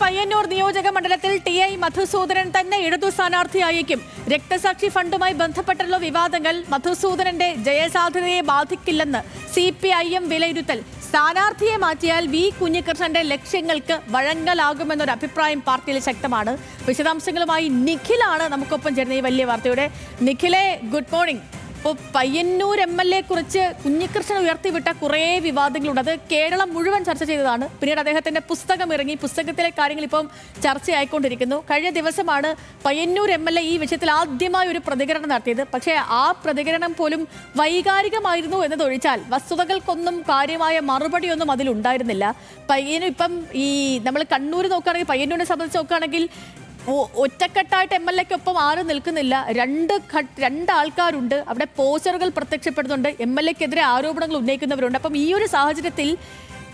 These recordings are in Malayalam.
പയ്യന്നൂർ നിയോജക മണ്ഡലത്തിൽ ടി ഐ മധുസൂദനൻ തന്നെ ഇടതു സ്ഥാനാർത്ഥിയായേക്കും. രക്തസാക്ഷി ഫണ്ടുമായി ബന്ധപ്പെട്ടുള്ള വിവാദങ്ങൾ മധുസൂദനന്റെ ജയസാധ്യതയെ ബാധിക്കില്ലെന്ന് സി പി ഐ എം വിലയിരുത്തൽ. സ്ഥാനാർത്ഥിയെ മാറ്റിയാൽ വി കുഞ്ഞികൃഷ്ണന്റെ ലക്ഷ്യങ്ങൾക്ക് വഴങ്ങലാകുമെന്നൊരു അഭിപ്രായം പാർട്ടിയിൽ ശക്തമാണ്. വിശദാംശങ്ങളുമായി നിഖിലാണ് നമുക്കൊപ്പം ചേരുന്ന ഈ വലിയ വാർത്തയുടെ. നിഖിലെ ഗുഡ് മോർണിംഗ്. ഇപ്പോൾ പയ്യന്നൂർ എം എൽ എ കുറിച്ച് കുഞ്ഞികൃഷ്ണൻ ഉയർത്തിവിട്ട കുറേ വിവാദങ്ങളുണ്ട്. അത് കേരളം മുഴുവൻ ചർച്ച ചെയ്തതാണ്. പിന്നീട് അദ്ദേഹത്തിന്റെ പുസ്തകം ഇറങ്ങി. പുസ്തകത്തിലെ കാര്യങ്ങൾ ഇപ്പം ചർച്ചയായിക്കൊണ്ടിരിക്കുന്നു. കഴിഞ്ഞ ദിവസമാണ് പയ്യന്നൂർ എം എൽ എ ഈ വിഷയത്തിൽ ആദ്യമായി ഒരു പ്രതികരണം നടത്തിയത്. പക്ഷേ ആ പ്രതികരണം പോലും വൈകാരികമായിരുന്നു എന്നതൊഴിച്ചാൽ വസ്തുതകൾക്കൊന്നും കാര്യമായ മറുപടിയൊന്നും അതിലുണ്ടായിരുന്നില്ല. പയ്യനും ഇപ്പം ഈ നമ്മൾ കണ്ണൂർ നോക്കുകയാണെങ്കിൽ പയ്യന്നൂരിനെ സംബന്ധിച്ച് നോക്കുകയാണെങ്കിൽ ഒറ്റക്കെട്ടായിട്ട് എം എൽ എക്കൊപ്പം ആരും നിൽക്കുന്നില്ല. രണ്ട് രണ്ട് ആൾക്കാരുണ്ട് അവിടെ പോസ്റ്ററുകൾ പ്രത്യക്ഷപ്പെടുന്നുണ്ട്. എം എൽ എക്കെതിരെ ആരോപണങ്ങൾ ഉന്നയിക്കുന്നവരുണ്ട്. അപ്പം ഈ ഒരു സാഹചര്യത്തിൽ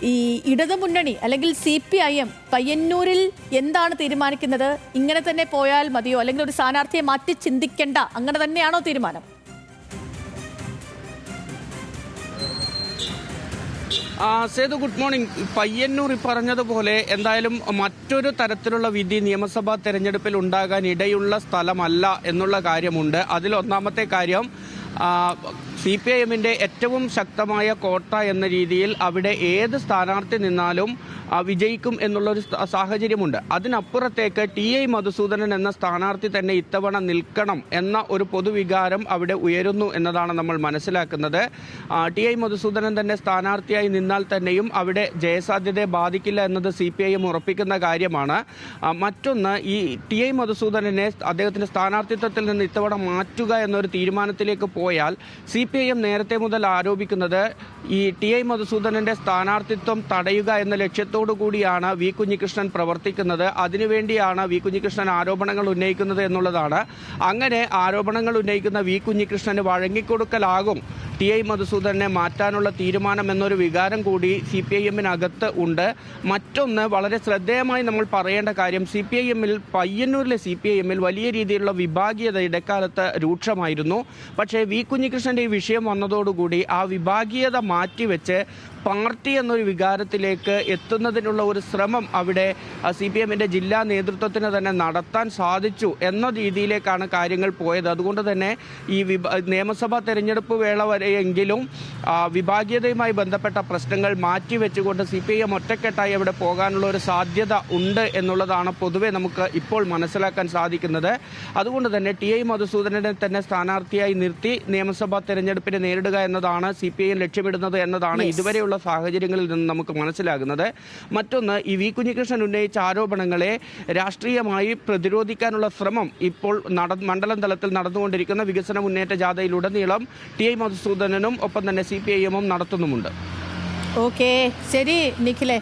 ഈ ഇടതുമുന്നണി അല്ലെങ്കിൽ സി പി ഐ എം പയ്യന്നൂരിൽ എന്താണ് തീരുമാനിക്കുന്നത്? ഇങ്ങനെ തന്നെ പോയാൽ മതിയോ? അല്ലെങ്കിൽ ഒരു സ്ഥാനാർത്ഥിയെ മാറ്റി ചിന്തിക്കേണ്ട. അങ്ങനെ തന്നെയാണോ തീരുമാനം? സേതു ഗുഡ് മോർണിംഗ് പയ്യന്നൂർ പറഞ്ഞതുപോലെ എന്തായാലും മറ്റൊരു തരത്തിലുള്ള വിധി നിയമസഭാ തെരഞ്ഞെടുപ്പിൽ ഉണ്ടാകാൻ ഇടയുള്ള സ്ഥലമല്ല എന്നുള്ള കാര്യമുണ്ട്. അതിൽ ഒന്നാമത്തെ കാര്യം സി പി ഐ എമ്മിന്റെ ഏറ്റവും ശക്തമായ കോട്ട എന്ന രീതിയിൽ അവിടെ ഏത് സ്ഥാനാർത്ഥി നിന്നാലും വിജയിക്കും എന്നുള്ളൊരു സാഹചര്യമുണ്ട്. അതിനപ്പുറത്തേക്ക് ടി ഐ മധുസൂദനൻ എന്ന സ്ഥാനാർത്ഥി തന്നെ ഇത്തവണ നിൽക്കണം എന്ന ഒരു പൊതുവികാരം അവിടെ ഉയരുന്നു എന്നതാണ് നമ്മൾ മനസ്സിലാക്കുന്നത്. ടി ഐ മധുസൂദനൻ തന്നെ സ്ഥാനാർത്ഥിയായി നിന്നാൽ തന്നെയും അവിടെ ജയസാധ്യതയെ ബാധിക്കില്ല എന്നത് സി പി ഐ എം ഉറപ്പിക്കുന്ന കാര്യമാണ്. മറ്റൊന്ന് ഈ ടി ഐ മധുസൂദനനെ അദ്ദേഹത്തിന്റെ സ്ഥാനാർത്ഥിത്വത്തിൽ നിന്ന് ഇത്തവണ മാറ്റുക എന്നൊരു തീരുമാനത്തിലേക്ക് പോയാൽ സി പി ഐ എം നേരത്തെ മുതൽ ആരോപിക്കുന്നത് ഈ ടി ഐ മധുസൂദനന്റെ സ്ഥാനാർത്ഥിത്വം തടയുക എന്ന ലക്ഷ്യത്തോടു കൂടിയാണ് വി കുഞ്ഞികൃഷ്ണൻ പ്രവർത്തിക്കുന്നത്. അതിനുവേണ്ടിയാണ് വി കുഞ്ഞികൃഷ്ണൻ ആരോപണങ്ങൾ ഉന്നയിക്കുന്നത് എന്നുള്ളതാണ്. അങ്ങനെ ആരോപണങ്ങൾ ഉന്നയിക്കുന്ന വി കുഞ്ഞികൃഷ്ണന് വഴങ്ങിക്കൊടുക്കലാകും. ടി ഐ മധുസൂദനെ മാറ്റാനുള്ള തീരുമാനം എന്നൊരു വികാരം കൂടി സി പി ഐ എമ്മിനകത്ത് ഉണ്ട്. മറ്റൊന്ന് വളരെ ശ്രദ്ധേയമായി നമ്മൾ പറയേണ്ട കാര്യം സി പി ഐ എമ്മിൽ പയ്യന്നൂരിലെ സി പി ഐ എമ്മിൽ വലിയ രീതിയിലുള്ള വിഭാഗീയത ഇടക്കാലത്ത് രൂക്ഷമായിരുന്നു. പക്ഷേ വി കുഞ്ഞികൃഷ്ണന്റെ ഈ വിഷയം വന്നതോടുകൂടി ആ വിഭാഗീയത മാറ്റിവെച്ച് പാർട്ടി എന്നൊരു വികാരത്തിലേക്ക് എത്തുന്നതിനുള്ള ഒരു ശ്രമം അവിടെ സി പി എമ്മിന്റെ ജില്ലാ നേതൃത്വത്തിന് തന്നെ നടത്താൻ സാധിച്ചു എന്ന രീതിയിലേക്കാണ് കാര്യങ്ങൾ പോയത് അതുകൊണ്ട് തന്നെ ഈ നിയമസഭാ തെരഞ്ഞെടുപ്പ് വേള വരെയെങ്കിലും വിഭാഗീയതയുമായി ബന്ധപ്പെട്ട പ്രശ്നങ്ങൾ മാറ്റിവെച്ചുകൊണ്ട് സി പി ഐ എം ഒറ്റക്കെട്ടായി അവിടെ പോകാനുള്ള ഒരു സാധ്യത ഉണ്ട് എന്നുള്ളതാണ് പൊതുവെ നമുക്ക് ഇപ്പോൾ മനസ്സിലാക്കാൻ സാധിക്കുന്നത് അതുകൊണ്ട് തന്നെ ടി ഐ മധുസൂദനനെ തന്നെ സ്ഥാനാർത്ഥിയായി നിർത്തി നിയമസഭാ തെരഞ്ഞെടുപ്പിനെ നേരിടുക എന്നതാണ് സി പി ഐ എം ലക്ഷ്യമിടുന്നത് എന്നതാണ് Yes. ഇതുവരെയുള്ള സാഹചര്യങ്ങളിൽ നിന്ന് നമുക്ക് മനസ്സിലാകുന്നത്. മറ്റൊന്ന് ഈ വി കുഞ്ഞികൃഷ്ണൻ ഉന്നയിച്ച ആരോപണങ്ങളെ രാഷ്ട്രീയമായി പ്രതിരോധിക്കാനുള്ള ശ്രമം ഇപ്പോൾ നട മണ്ഡലം തലത്തിൽ നടന്നുകൊണ്ടിരിക്കുന്ന വികസന മുന്നേറ്റ ജാഥയിലുടനീളം ടി ഐ മധുസൂദനനും ഒപ്പം തന്നെ സി പി ഐ എമ്മും നടത്തുന്നുമുണ്ട്. ഓക്കെ. ശരി നിഖിലെ.